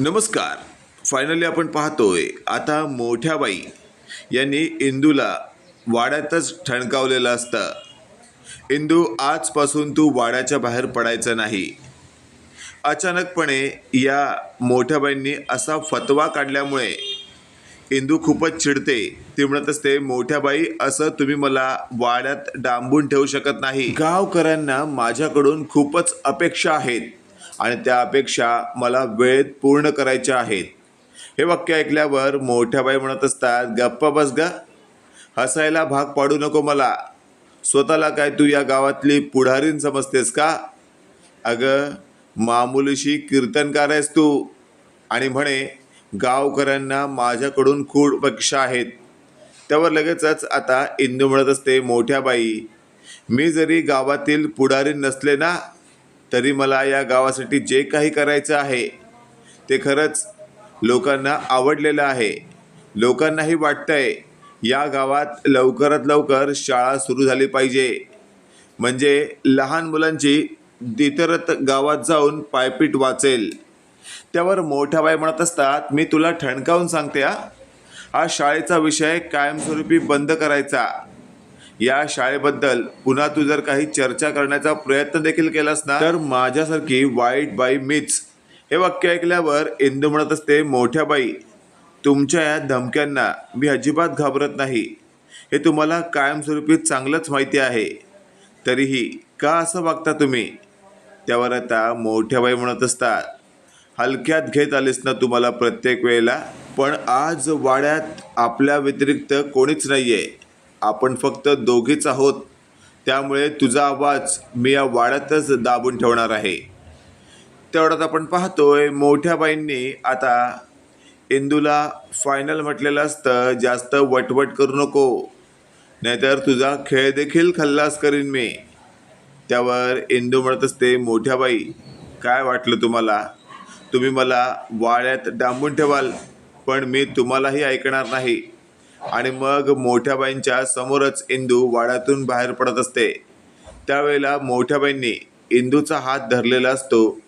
नमस्कार. फायनली आपण पाहतोय आता मोठ्या बाई यांनी इंदूला वाड्यातच ठणकावलेलं असतं. इंदू आजपासून तू वाड्याच्या बाहेर पडायचं नाही. अचानकपणे या मोठ्याबाईंनी असा फतवा काढल्यामुळे इंदू खूपच चिडते. ती म्हणत असते मोठ्याबाई असं तुम्ही मला वाड्यात डांबून ठेवू शकत नाही. गावकऱ्यांना माझ्याकडून खूपच अपेक्षा आहेत. आणि त्या अपेक्षा मला वेळेत पूर्ण करायच्या आहेत. हे वाक्य ऐकल्यावर मोठ्या बाई म्हणत असतात गप्प बस ग. हसायला भाग पाडू नको मला. स्वतःला काय तू या गावातली पुढारीण समजतेस का? अगं मामुलीशी कीर्तनकार आहेस तू. आणि म्हणे गावकऱ्यांना माझ्याकडून खूप अपेक्षा आहेत. त्यावर लगेचच आता इंदू म्हणत असते मोठ्या बाई मी जरी गावातील पुढारी नसले ना तरी मला या गावासाठी जे काही करायचं आहे ते खरंच लोकांना आवडलेलं आहे. लोकांनाही वाटतंय या गावात लवकरात लवकर शाळा सुरू झाली पाहिजे. म्हणजे लहान मुलांची इतरत गावात जाऊन पायपीट वाचेल. त्यावर मोठ्या बाई म्हणत असतात मी तुला ठणकावून सांगते हा. हा शाळेचा विषय कायमस्वरूपी बंद करायचा. या शाळेबद्दल पुन्हा तू जर काही चर्चा करण्याचा प्रयत्न देखील केलास ना तर माझ्यासारखी वाईट बाई मीच. हे वाक्य ऐकल्यावर इंदू म्हणत असते मोठ्या बाई तुमच्या या धमक्यांना मी अजिबात घाबरत नाही. हे तुम्हाला कायमस्वरूपी चांगलंच माहिती आहे. तरीही का असं वागता तुम्ही? त्यावर आता मोठ्या बाई म्हणत असतात हलक्यात घेत आलीस ना तुम्हाला प्रत्येक वेळेला पण आज वाड्यात आपल्या व्यतिरिक्त कोणीच नाही आहे आपण फक्त दोघीच आहोत. त्यामुळे तुझा आवाज मी या वाड्यातच दाबून ठेवणार आहे. तेवढ्यात आपण पाहतोय मोठ्या बाईंनी आता इंदूला फायनल म्हटलेलं असतं जास्त वटवट करू नको. नाहीतर तुझा खेळ देखील खल्लास करीन मी. त्यावर इंदू म्हणत असते मोठ्या बाई काय वाटलं तुम्हाला? तुम्ही मला वाड्यात डांबून ठेवाल पण मी तुम्हालाही ऐकणार नाही. आणि मग मोठ्या बाईंच्या समोरच इंदू वाड्यातून बाहेर पडत असते. त्यावेळेला मोठ्या बाईंनी इंदूचा हात धरलेला असतो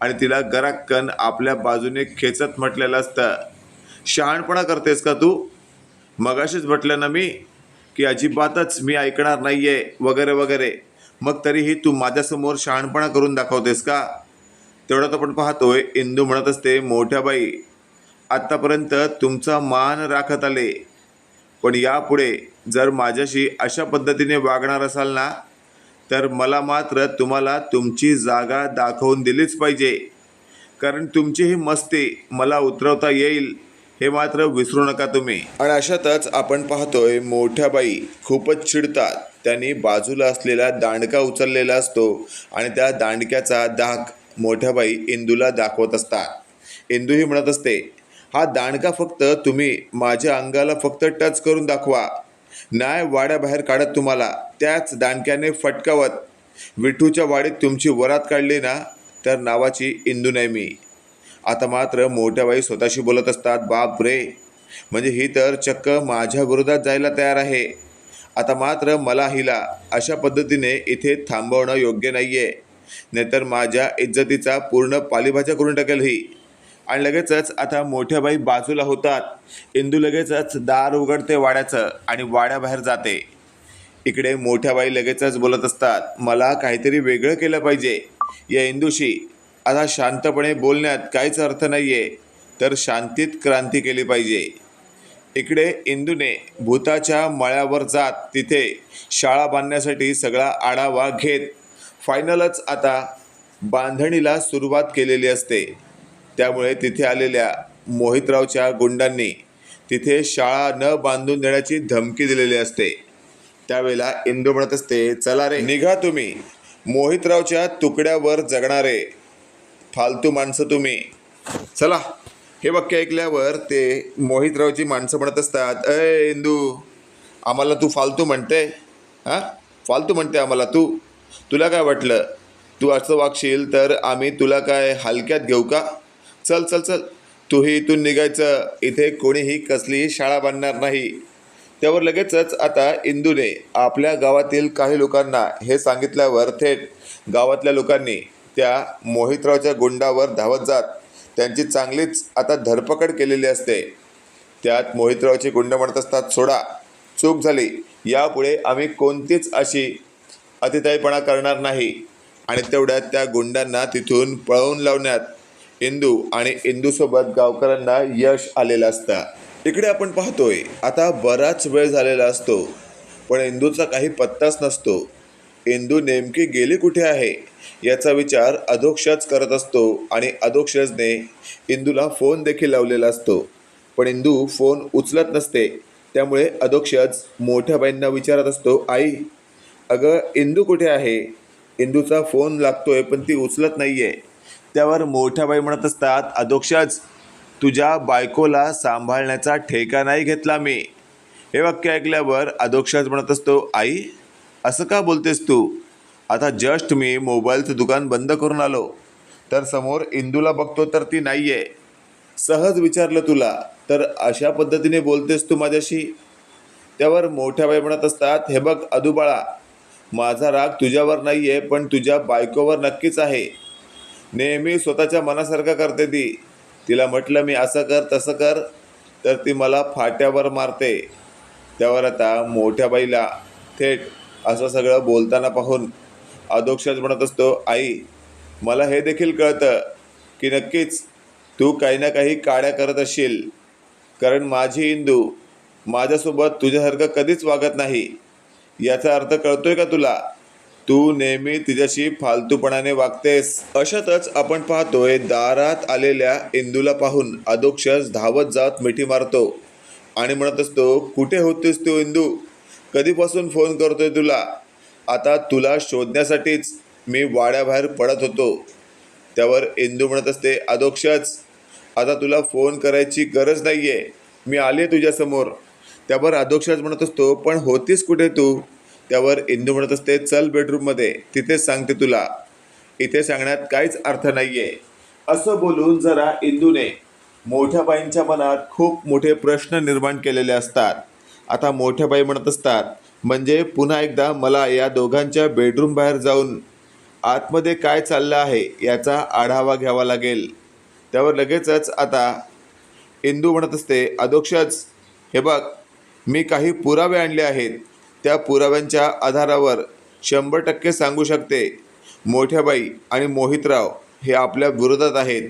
आणि तिला गराक्कन आपल्या बाजूने खेचत म्हटलेलं असतं. शहाणपणा करतेस का तू? मगाशीच म्हटलं ना मी की अजिबातच मी ऐकणार नाही आहे वगैरे वगैरे. मग तरीही तू माझ्यासमोर शहाणपणा करून दाखवतेस का? तेवढ्यात आपण पाहतोय इंदू म्हणत असते मोठ्या बाई आत्तापर्यंत तुमचा मान राखत आले. पण यापुढे जर माझ्याशी अशा पद्धतीने वागणार असाल ना तर मला मात्र तुम्हाला तुमची जागा दाखवून दिलीच पाहिजे. कारण तुमची ही मस्ती मला उतरवता येईल हे मात्र विसरू नका तुम्ही. आणि अशातच आपण पाहतोय मोठ्या बाई खूपच चिडतात. त्यांनी बाजूला असलेला दांडका उचललेला असतो आणि त्या दांडक्याचा दाग मोठ्या बाई इंदूला दाखवत असतात. इंदू ही म्हणत असते हा दांडका फक्त तुम्ही माझ्या अंगाला फक्त टच करून दाखवा. नाही वाड्याबाहेर काढत तुम्हाला. त्याच दांडक्याने फटकावत. विठूच्या वाडीत तुमची वरात काढली ना तर नावाची इंदू नाही मी. आता मात्र मोठ्या बाई स्वतःशी बोलत असतात बाप रे. म्हणजे ही तर चक्क माझ्या विरोधात जायला तयार आहे. आता मात्र मला हिला अशा पद्धतीने इथे थांबवणं योग्य नाही आहे नाहीतर माझ्या इज्जतीचा पूर्ण पालीभाज्या करून टाकेल ही. आणि लगेचच आता मोठ्या बाई बाजूला होतात. इंदू लगेचच दार उघडते वाड्याचं आणि वाड्याबाहेर जाते. इकडे मोठ्या बाई लगेचच बोलत असतात मला काहीतरी वेगळं केलं पाहिजे. या इंदूशी आता शांतपणे बोलण्यात काहीच अर्थ नाही आहे तर शांतीत क्रांती केली पाहिजे. इकडे इंदूने भूताच्या मळ्यावर जात तिथे शाळा बांधण्यासाठी सगळा आढावा घेत. फायनलच आता बांधणीला सुरुवात केलेली असते. त्यामुळे तिथे आलेल्या मोहितरावच्या गुंडांनी तिथे शाळा न बांधून देण्याची धमकी दिलेली असते. त्यावेळेला इंदू म्हणत असते चला रे निघा तुम्ही. मोहितरावच्या तुकड्यावर जगणारे फालतू माणसं तुम्ही. चला. हे वाक्य ऐकल्यावर ते मोहितरावची माणसं म्हणत असतात अय इंदू आम्हाला तू फालतू म्हणते हां? फालतू म्हणते आम्हाला तू. तुला काय वाटलं? तू असं वागशील तर आम्ही तुला काय हलक्यात घेऊ का? चल चल चल. तूही इथून निघायचं. इथे कोणीही कसलीही शाळा बांधणार नाही. त्यावर लगेचच आता इंदूने आपल्या गावातील काही लोकांना हे सांगितल्यावर थेट गावातल्या लोकांनी त्या मोहितरावच्या गुंडावर धावत जात त्यांची चांगलीच आता धरपकड केलेली असते. त्यात मोहितरावचे गुंड म्हणत असतात सोडा चूक झाली. यापुढे आम्ही कोणतीच अशी अतिताईपणा करणार नाही. आणि तेवढ्यात त्या गुंडांना तिथून पळवून लावण्यात इंदू आणि इंदूसोबत गावकऱ्यांना यश आलेलं असतं. इकडे आपण पाहतोय आता बराच वेळ झालेला असतो पण इंदूचा काही पत्ताच नसतो. इंदू नेमकी गेली कुठे आहे याचा विचार अधोक्षच करत असतो आणि अधोक्षजने इंदूला फोन देखील लावलेला असतो. पण इंदू फोन उचलत नसते त्यामुळे अधोक्षज मोठ्या बाईंना विचारत असतो आई अगं इंदू कुठे आहे? इंदूचा फोन लागतोय पण ती उचलत नाही आहे त्यावर मोठ्या बाई म्हणत असतात अधोक्षच तुझ्या बायकोला सांभाळण्याचा ठेका नाही घेतला मी. हे वाक्य ऐकल्यावर अधोक्षज म्हणत असतो आई असं का बोलतेस तू? आता जस्ट मी मोबाईलचं दुकान बंद करून आलो. तर समोर इंदूला बघतो तर ती नाही आहे सहज विचारलं तुला तर अशा पद्धतीने बोलतेस तू माझ्याशी? त्यावर मोठ्या बाई म्हणत असतात हे बघ अदुबाळा माझा राग तुझ्यावर नाही आहे पण तुझ्या बायकोवर नक्कीच आहे. नेहमी स्वतःच्या मनासारखं करते ती. तिला म्हटलं मी असं कर तसं कर तर ती मला फाट्यावर मारते. त्यावर आता मोठ्या बाईला थेट असं सगळं बोलताना पाहून अधोक्षज म्हणत असतो आई मला हे देखील कळतं की नक्कीच तू काही ना काही काड्या करत असशील. कारण माझी इंदू माझ्यासोबत तुझ्यासारखं कधीच वागत नाही. याचा अर्थ कळतोय का तुला? तू नेहमी तिच्याशी फालतूपणाने वागतेस. अशातच आपण पाहतोय दारात आलेल्या इंदूला पाहून अधोक्षस धावत जात मिठी मारतो आणि म्हणत असतो कुठे होतीस तू इंदू? कधीपासून फोन करतोय तुला? आता तुला शोधण्यासाठीच मी वाड्याबाहेर पडत होतो. त्यावर इंदू म्हणत असते अधोक्षच आता तुला फोन करायची गरज नाही आहे मी आले तुझ्यासमोर. त्यावर अधोक्षच म्हणत असतो पण होतीस कुठे तू? त्यावर इंदू म्हणत असते चल बेडरूममध्ये तिथेच सांगते तुला. इथे सांगण्यात काहीच अर्थ नाही आहे असं बोलून जरा इंदूने मोठ्या बाईंच्या मनात खूप मोठे प्रश्न निर्माण केलेले असतात. आता मोठ्या बाई म्हणत असतात म्हणजे पुन्हा एकदा मला या दोघांच्या बेडरूम बाहेर जाऊन आतमध्ये काय चाललं आहे याचा आढावा घ्यावा लागेल. त्यावर लगेचच आता इंदू म्हणत असते अदोक्षच हे बघ मी काही पुरावे आणले आहेत. त्या पुराव्यांच्या आधारावर शंभर टक्के सांगू शकते मोठ्याबाई आणि मोहितराव हे आपल्या विरोधात आहेत.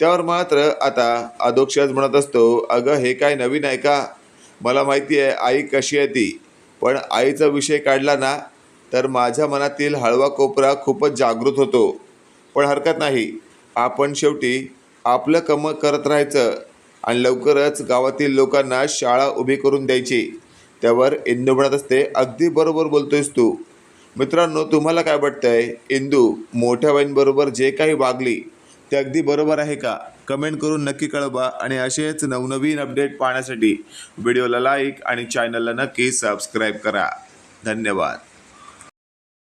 त्यावर मात्र आता अधोक्षज म्हणत असतो अगं हे काय नवीन आहे का? मला माहिती आहे आई कशी आहे ती. पण आईचा विषय काढला ना तर माझ्या मनातील हळवा कोपरा खूपच जागृत होतो. पण हरकत नाही. आपण शेवटी आपलं कमं करत राहायचं आणि लवकरच गावातील लोकांना शाळा उभी करून द्यायची. त्यावर इंदू म्हणत असते अगदी बरोबर बोलतोयस तू. मित्रांनो तुम्हाला काय वाटतंय? इंदू मोठ्या बहिणीबरोबर जे काही वागली ते अगदी बरोबर आहे का? कमेंट करून नक्की कळवा आणि असेच नवनवीन अपडेट पाहण्यासाठी व्हिडिओला लाईक आणि चॅनलला नक्की सबस्क्राईब करा. धन्यवाद.